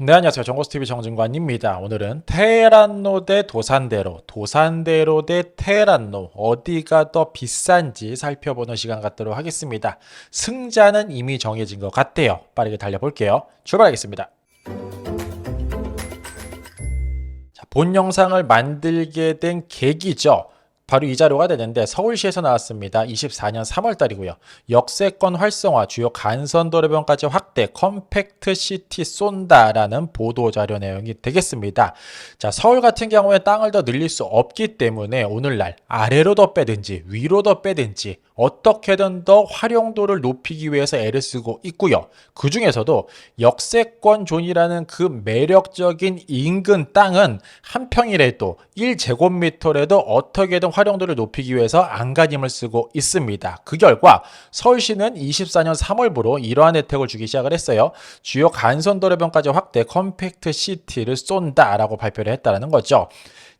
네, 안녕하세요. 정보스TV 정진관입니다. 오늘은 테헤란로 대 도산대로, 도산대로 대 테헤란로, 어디가 더 비싼지 살펴보는 시간 갖도록 하겠습니다. 승자는 이미 정해진 것 같대요. 빠르게 달려볼게요. 출발하겠습니다. 자, 본 영상을 만들게 된 계기죠. 바로 이 자료가 되는데 서울시에서 나왔습니다. 24년 3월 달이고요. 역세권 활성화, 주요 간선 도로변까지 확대, 컴팩트 시티 쏜다라는 보도 자료 내용이 되겠습니다. 자, 서울 같은 경우에 땅을 더 늘릴 수 없기 때문에 오늘날 아래로 더 빼든지 위로 더 빼든지 어떻게든 더 활용도를 높이기 위해서 애를 쓰고 있고요. 그 중에서도 역세권 존이라는 그 매력적인 인근 땅은 한 평이라도 1제곱미터라도 어떻게든 활용도를 높이기 위해서 안간힘을 쓰고 있습니다. 그 결과 서울시는 24년 3월부로 이러한 혜택을 주기 시작을 했어요. 주요 간선도로변까지 확대 컴팩트 시티를 쏜다라고 발표를 했다는 거죠.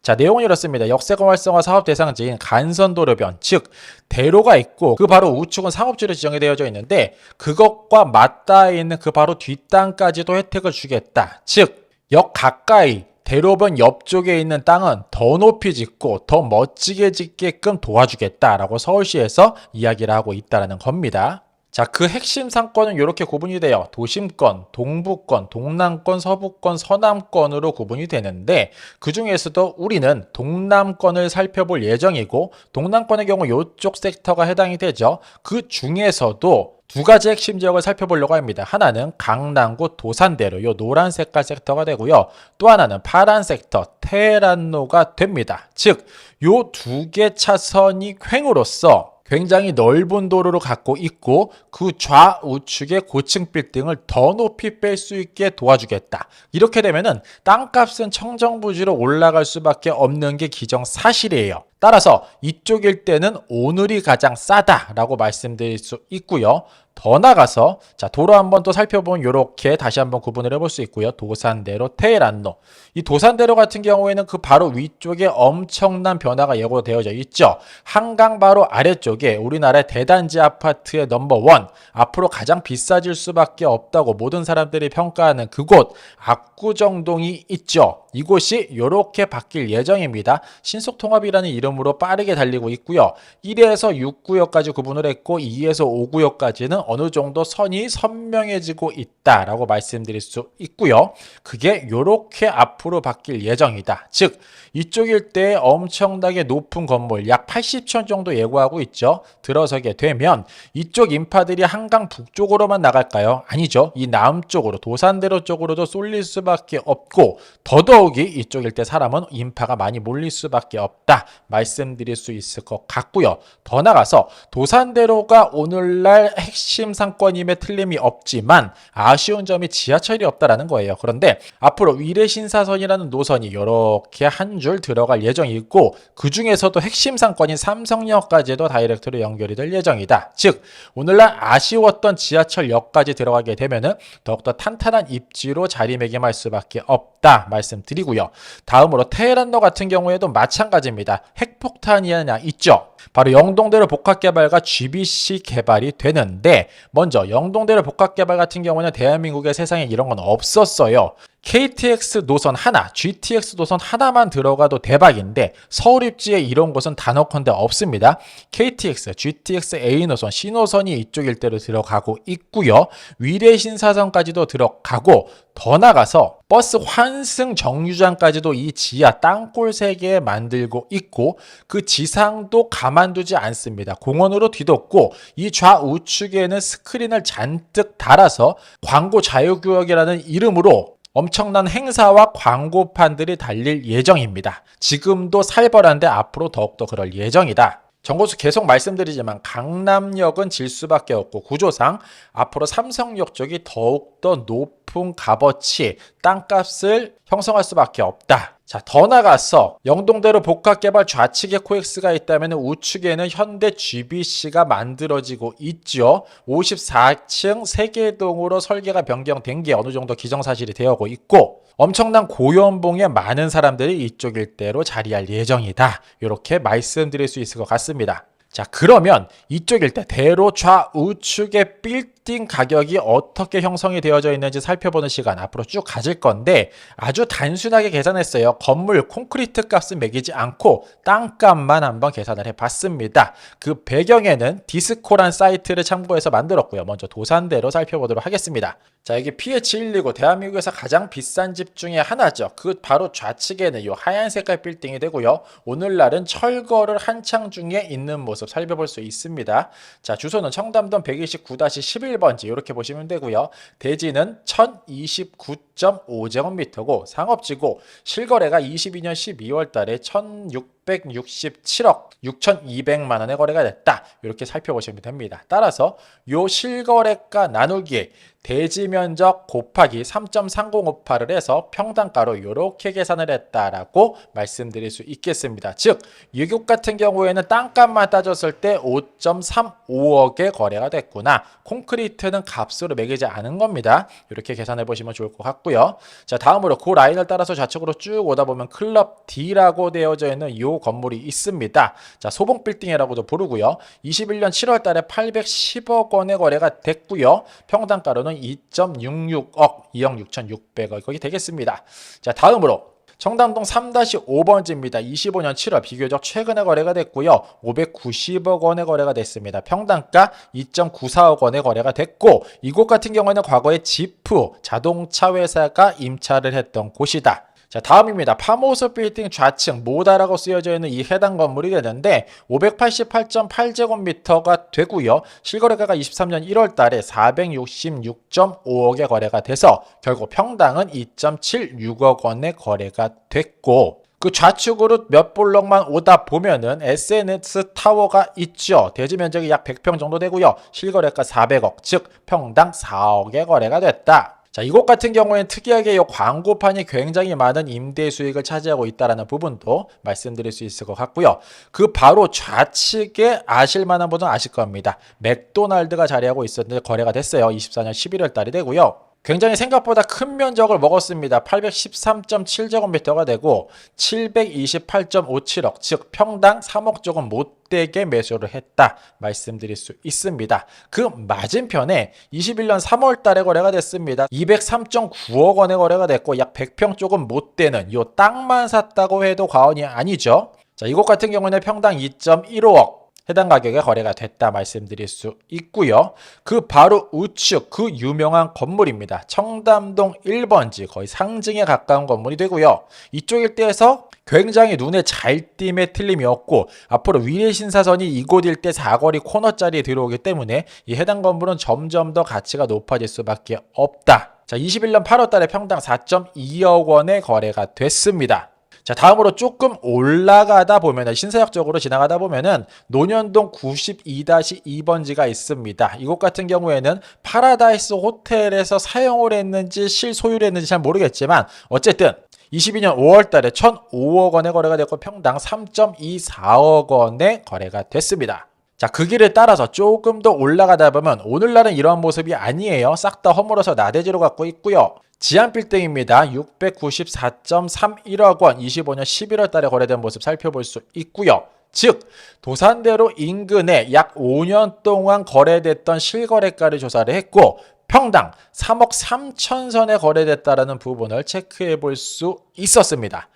자, 내용은 이렇습니다. 역세권 활성화 사업 대상지인 간선도로변, 즉 대로가 있고 그 바로 우측은 상업지로 지정이 되어져 있는데 그것과 맞닿아 있는 그 바로 뒷땅까지도 혜택을 주겠다. 즉, 역 가까이 대로변 옆쪽에 있는 땅은 더 높이 짓고 더 멋지게 짓게끔 도와주겠다라고 서울시에서 이야기를 하고 있다는 겁니다. 자, 그 핵심 상권은 이렇게 구분이 돼요. 도심권, 동부권, 동남권, 서부권, 서남권으로 구분이 되는데 그 중에서도 우리는 동남권을 살펴볼 예정이고 동남권의 경우 이쪽 섹터가 해당이 되죠. 그 중에서도 두 가지 핵심 지역을 살펴보려고 합니다. 하나는 강남구 도산대로 요 노란 색깔 섹터가 되고요. 또 하나는 파란 섹터 테란로가 됩니다. 즉, 요 두 개 차선이 횡으로서 굉장히 넓은 도로를 갖고 있고 그 좌우측에 고층 빌딩을 더 높이 뺄 수 있게 도와주겠다. 이렇게 되면은 땅값은 청정부지로 올라갈 수밖에 없는 게 기정 사실이에요. 따라서 이쪽일 때는 오늘이 가장 싸다라고 말씀드릴 수 있고요. 더 나가서 자 도로 한번 또 살펴보면 이렇게 다시 한번 구분을 해볼 수 있고요. 도산대로 테헤란로 이 도산대로 같은 경우에는 그 바로 위쪽에 엄청난 변화가 예고되어져 있죠. 한강 바로 아래쪽에 우리나라의 대단지 아파트의 넘버 원 앞으로 가장 비싸질 수밖에 없다고 모든 사람들이 평가하는 그곳 압구정동이 있죠. 이곳이 이렇게 바뀔 예정입니다. 신속통합이라는 이름으로 빠르게 달리고 있고요. 1에서 6구역까지 구분을 했고 2에서 5구역까지는 어느 정도 선이 선명해지고 있다라고 말씀드릴 수 있고요. 그게 이렇게 앞으로 바뀔 예정이다. 즉 이쪽일 때 엄청나게 높은 건물 약 80층 정도 예고하고 있죠. 들어서게 되면 이쪽 인파들이 한강 북쪽으로만 나갈까요? 아니죠. 이 남쪽으로 도산대로 쪽으로도 쏠릴 수밖에 없고 더더욱 이 이쪽일 때 사람은 인파가 많이 몰릴 수밖에 없다 말씀드릴 수 있을 것 같고요. 더 나가서 도산대로가 오늘날 핵심 상권임에 틀림이 없지만 아쉬운 점이 지하철이 없다라는 거예요. 그런데 앞으로 위례신사선이라는 노선이 이렇게 한 줄 들어갈 예정이고 그 중에서도 핵심 상권인 삼성역까지도 다이렉트로 연결이 될 예정이다. 즉 오늘날 아쉬웠던 지하철역까지 들어가게 되면은 더욱더 탄탄한 입지로 자리매김할 수밖에 없다 말씀 드리고요. 다음으로 테헤란로 같은 경우에도 마찬가지입니다. 핵폭탄이 하나 있죠. 바로 영동대로 복합개발과 GBC 개발이 되는데 먼저 영동대로 복합개발 같은 경우는 대한민국의 세상에 이런 건 없었어요. KTX 노선 하나, GTX 노선 하나만 들어가도 대박인데 서울 입지에 이런 곳은 단어컨대 없습니다. KTX, GTX A 노선, C 노선이 이쪽 일대로 들어가고 있고요. 위례 신사선까지도 들어가고 더 나가서 버스 환승 정류장까지도 이 지하 땅굴 세개 만들고 있고 그 지상도 가만두지 않습니다. 공원으로 뒤덮고 이 좌우측에는 스크린을 잔뜩 달아서 광고 자유구역이라는 이름으로 엄청난 행사와 광고판들이 달릴 예정입니다. 지금도 살벌한데 앞으로 더욱더 그럴 예정이다. 정보수 계속 말씀드리지만 강남역은 질 수밖에 없고 구조상 앞으로 삼성역 쪽이 더욱더 높은 값어치 땅값을 형성할 수밖에 없다. 자, 더 나가서 영동대로 복합개발 좌측에 코엑스가 있다면 우측에는 현대 GBC가 만들어지고 있죠. 54층 세계동으로 설계가 변경된 게 어느 정도 기정사실이 되어오고 있고 엄청난 고연봉에 많은 사람들이 이쪽 일대로 자리할 예정이다. 이렇게 말씀드릴 수 있을 것 같습니다. 자, 그러면 이쪽 일대 대로 좌우측의 빌 딩 가격이 어떻게 형성이 되어져 있는지 살펴보는 시간 앞으로 쭉 가질 건데 아주 단순하게 계산했어요. 건물 콘크리트 값은 매기지 않고 땅값만 한번 계산을 해봤습니다. 그 배경에는 디스코란 사이트를 참고해서 만들었고요. 먼저 도산대로 살펴보도록 하겠습니다. 자 여기 PH119 대한민국에서 가장 비싼 집 중에 하나죠. 그 바로 좌측에는 이 하얀 색깔 빌딩이 되고요. 오늘날은 철거를 한창 중에 있는 모습 살펴볼 수 있습니다. 자 주소는 청담동 129-11 번지 이렇게 보시면 되고요. 대지는 1029.5제곱미터고 상업지고 실거래가 22년 12월 달에 1667억 6,200만 원의 거래가 됐다. 이렇게 살펴보시면 됩니다. 따라서 요 실거래가 나누기에 대지 면적 곱하기 3.3058을 해서 평당가로 이렇게 계산을 했다라고 말씀드릴 수 있겠습니다. 즉, 유격 같은 경우에는 땅값만 따졌을 때 5.35억의 거래가 됐구나. 콘크리트는 값으로 매기지 않은 겁니다. 이렇게 계산해 보시면 좋을 것 같고요. 자, 다음으로 그 라인을 따라서 좌측으로 쭉 오다 보면 클럽 D라고 되어져 있는 이 건물이 있습니다. 자, 소봉 빌딩이라고도 부르고요. 21년 7월 달에 810억 원의 거래가 됐고요. 평당가로는 2.66억, 2억 6,600억 거기 되겠습니다. 자, 다음으로 청담동 3-5번지입니다. 25년 7월 비교적 최근에 거래가 됐고요. 590억 원의 거래가 됐습니다. 평당가 2.94억 원의 거래가 됐고 이곳 같은 경우에는 과거에 지프 자동차 회사가 임차를 했던 곳이다. 자, 다음입니다. 파모스 빌딩 좌측 모다라고 쓰여져 있는 이 해당 건물이 되는데 588.8제곱미터가 되고요. 실거래가가 23년 1월 달에 466.5억의 거래가 돼서 결국 평당은 2.76억 원의 거래가 됐고 그 좌측으로 몇 블럭만 오다 보면은 SNS 타워가 있죠. 대지 면적이 약 100평 정도 되고요. 실거래가 400억, 즉 평당 4억의 거래가 됐다. 자, 이곳 같은 경우에는 특이하게 이 광고판이 굉장히 많은 임대 수익을 차지하고 있다는 부분도 말씀드릴 수 있을 것 같고요. 그 바로 좌측에 아실 만한 분은 아실 겁니다. 맥도날드가 자리하고 있었는데 거래가 됐어요. 24년 11월 달이 되고요. 굉장히 생각보다 큰 면적을 먹었습니다. 813.7제곱미터가 되고 728.57억, 즉 평당 3억 조금 못되게 매수를 했다 말씀드릴 수 있습니다. 그 맞은편에 21년 3월 달에 거래가 됐습니다. 203.9억 원의 거래가 됐고 약 100평 조금 못 되는 요 땅만 샀다고 해도 과언이 아니죠. 자, 이곳 같은 경우는 평당 2.15억 해당 가격에 거래가 됐다 말씀드릴 수 있고요. 그 바로 우측 그 유명한 건물입니다. 청담동 1번지 거의 상징에 가까운 건물이 되고요. 이쪽 일대에서 굉장히 눈에 잘 띄임에 틀림이 없고 앞으로 위례 신사선이 이곳 일대 사거리 코너짜리에 들어오기 때문에 이 해당 건물은 점점 더 가치가 높아질 수밖에 없다. 자, 21년 8월 달에 평당 4.2억 원의 거래가 됐습니다. 자, 다음으로 조금 올라가다 보면은 신사역 쪽으로 지나가다 보면은 논현동 92-2번지가 있습니다. 이곳 같은 경우에는 파라다이스 호텔에서 사용을 했는지 실소유를 했는지 잘 모르겠지만 어쨌든 22년 5월 달에 1,005억 원의 거래가 됐고 평당 3.24억 원의 거래가 됐습니다. 자, 그 길을 따라서 조금 더 올라가다 보면 오늘날은 이러한 모습이 아니에요. 싹 다 허물어서 나대지로 갖고 있고요. 지안 빌딩입니다. 694.31억 원 25년 11월 달에 거래된 모습 살펴볼 수 있고요. 즉 도산대로 인근에 약 5년 동안 거래됐던 실거래가를 조사를 했고 평당 3억 3천 선에 거래됐다라는 부분을 체크해 볼 수 있었습니다.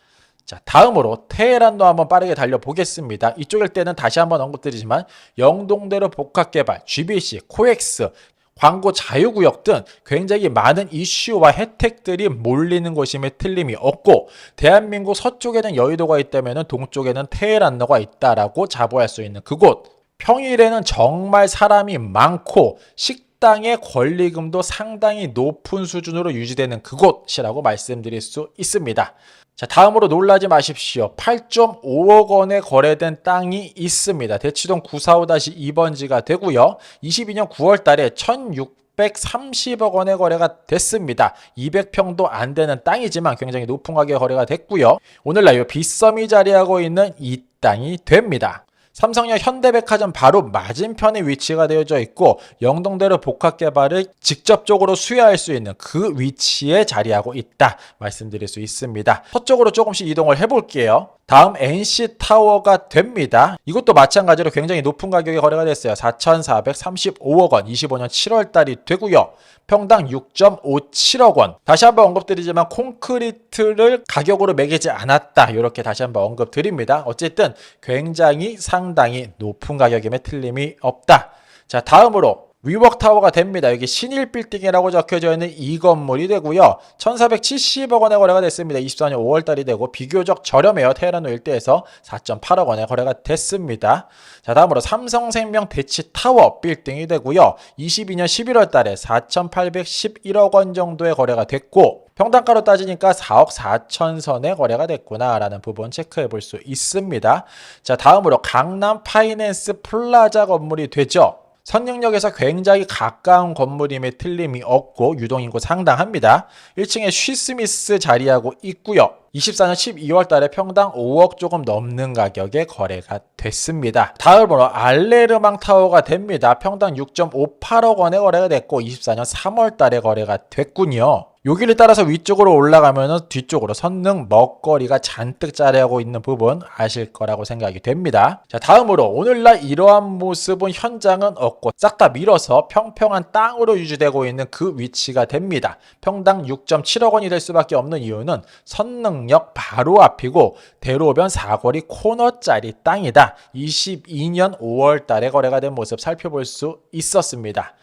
자, 다음으로 테헤란도 한번 빠르게 달려보겠습니다. 이쪽일 때는 다시 한번 언급드리지만 영동대로 복합개발, GBC, 코엑스, 광고 자유구역 등 굉장히 많은 이슈와 혜택들이 몰리는 곳임에 틀림이 없고 대한민국 서쪽에는 여의도가 있다면 동쪽에는 테헤란로가 있다라고 자부할 수 있는 그곳 평일에는 정말 사람이 많고 식당의 권리금도 상당히 높은 수준으로 유지되는 그곳이라고 말씀드릴 수 있습니다. 자, 다음으로 놀라지 마십시오. 8.5억 원에 거래된 땅이 있습니다. 대치동 945-2번지가 되고요. 22년 9월 달에 1630억 원의 거래가 됐습니다. 200평도 안 되는 땅이지만 굉장히 높은 가격에 거래가 됐고요. 오늘날 이 빗썸이 자리하고 있는 이 땅이 됩니다. 삼성역 현대백화점 바로 맞은편에 위치가 되어져 있고 영동대로 복합개발을 직접적으로 수혜할 수 있는 그 위치에 자리하고 있다 말씀드릴 수 있습니다. 서쪽으로 조금씩 이동을 해볼게요. 다음 NC 타워가 됩니다. 이것도 마찬가지로 굉장히 높은 가격에 거래가 됐어요. 4,435억 원, 25년 7월 달이 되고요. 평당 6.57억 원. 다시 한번 언급드리지만 콘크리트를 가격으로 매기지 않았다. 이렇게 다시 한번 언급드립니다. 어쨌든 굉장히 상당히 높은 가격임에 틀림이 없다. 자, 다음으로 위워크 타워가 됩니다. 여기 신일 빌딩이라고 적혀져 있는 이 건물이 되고요. 1,470억 원에 거래가 됐습니다. 24년 5월 달이 되고 비교적 저렴해요. 테헤란노 일대에서 4.8억 원에 거래가 됐습니다. 자, 다음으로 삼성생명 대치 타워 빌딩이 되고요. 22년 11월 달에 4,811억 원 정도의 거래가 됐고 평당가로 따지니까 4억 4천 선의 거래가 됐구나라는 부분 체크해 볼 수 있습니다. 자, 다음으로 강남 파이낸스 플라자 건물이 되죠. 선릉역에서 굉장히 가까운 건물임에 틀림이 없고 유동인구 상당합니다. 1층에 쉬스미스 자리하고 있고요. 24년 12월 달에 평당 5억 조금 넘는 가격에 거래가 됐습니다. 다음으로 알레르망 타워가 됩니다. 평당 6.58억 원에 거래가 됐고 24년 3월 달에 거래가 됐군요. 여기를 따라서 위쪽으로 올라가면 뒤쪽으로 선릉 먹거리가 잔뜩 자리하고 있는 부분 아실 거라고 생각이 됩니다. 자, 다음으로 오늘날 이러한 모습은 현장은 없고 싹 다 밀어서 평평한 땅으로 유지되고 있는 그 위치가 됩니다. 평당 6.7억 원이 될 수밖에 없는 이유는 선릉 역 바로 앞이고 대로변 사거리 코너짜리 땅이다. 22년 5월 달에 거래가 된 모습 살펴볼 수 있었습니다.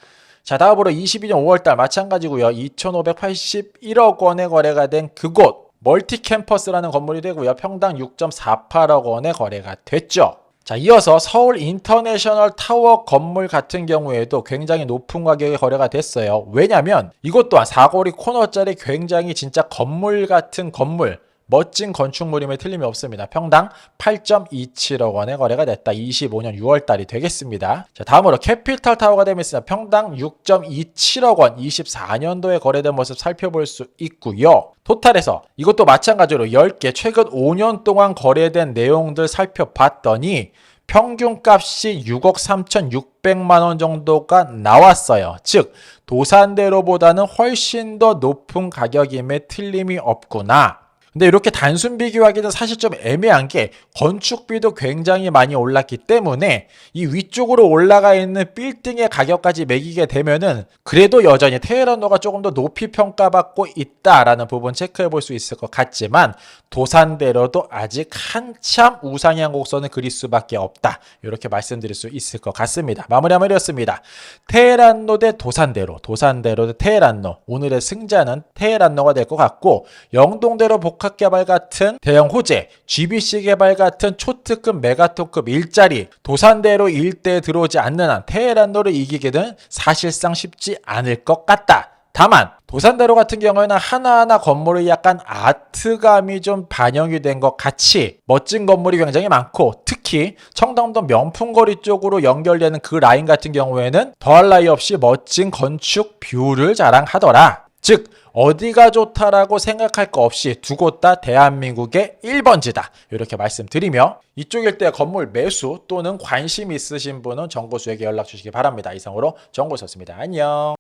자, 다음으로 22년 5월 달 마찬가지고요. 2,581억 원에 거래가 된 그곳 멀티 캠퍼스라는 건물이 되고요. 평당 6.48억 원에 거래가 됐죠. 자, 이어서 서울 인터내셔널 타워 건물 같은 경우에도 굉장히 높은 가격에 거래가 됐어요. 왜냐면 이것 또한 사거리 코너짜리 굉장히 진짜 건물 같은 건물 멋진 건축물임에 틀림이 없습니다. 평당 8.27억 원에 거래가 됐다. 25년 6월 달이 되겠습니다. 자, 다음으로 캐피탈 타워가 되겠습니다. 평당 6.27억 원 24년도에 거래된 모습 살펴볼 수 있고요. 토탈에서 이것도 마찬가지로 10개 최근 5년 동안 거래된 내용들 살펴봤더니 평균 값이 6억 3,600만 원 정도가 나왔어요. 즉 도산대로보다는 훨씬 더 높은 가격임에 틀림이 없구나. 근데 이렇게 단순 비교하기는 사실 좀 애매한 게 건축비도 굉장히 많이 올랐기 때문에 이 위쪽으로 올라가 있는 빌딩의 가격까지 매기게 되면은 그래도 여전히 테헤란노가 조금 더 높이 평가받고 있다라는 부분 체크해 볼 수 있을 것 같지만 도산대로도 아직 한참 우상향 곡선을 그릴 수밖에 없다. 이렇게 말씀드릴 수 있을 것 같습니다. 마무리하면 이렇습니다. 테헤란노 대 도산대로, 도산대로 대 테헤란노. 오늘의 승자는 테헤란노가 될 것 같고 영동대로 복합 개발 같은 대형 호재, GBC 개발 같은 초특급 메가톤급 일자리, 도산대로 일대에 들어오지 않는 한 테헤란노를 이기기는 사실상 쉽지 않을 것 같다. 다만 도산대로 같은 경우에는 하나하나 건물이 약간 아트감이 좀 반영이 된 것 같이 멋진 건물이 굉장히 많고 특히 청담동 명품거리 쪽으로 연결되는 그 라인 같은 경우에는 더할 나위 없이 멋진 건축 뷰를 자랑하더라. 즉 어디가 좋다라고 생각할 거 없이 두 곳 다 대한민국의 1번지다. 이렇게 말씀드리며 이쪽 일대 건물 매수 또는 관심 있으신 분은 정보수에게 연락 주시기 바랍니다. 이상으로 정보수였습니다. 안녕.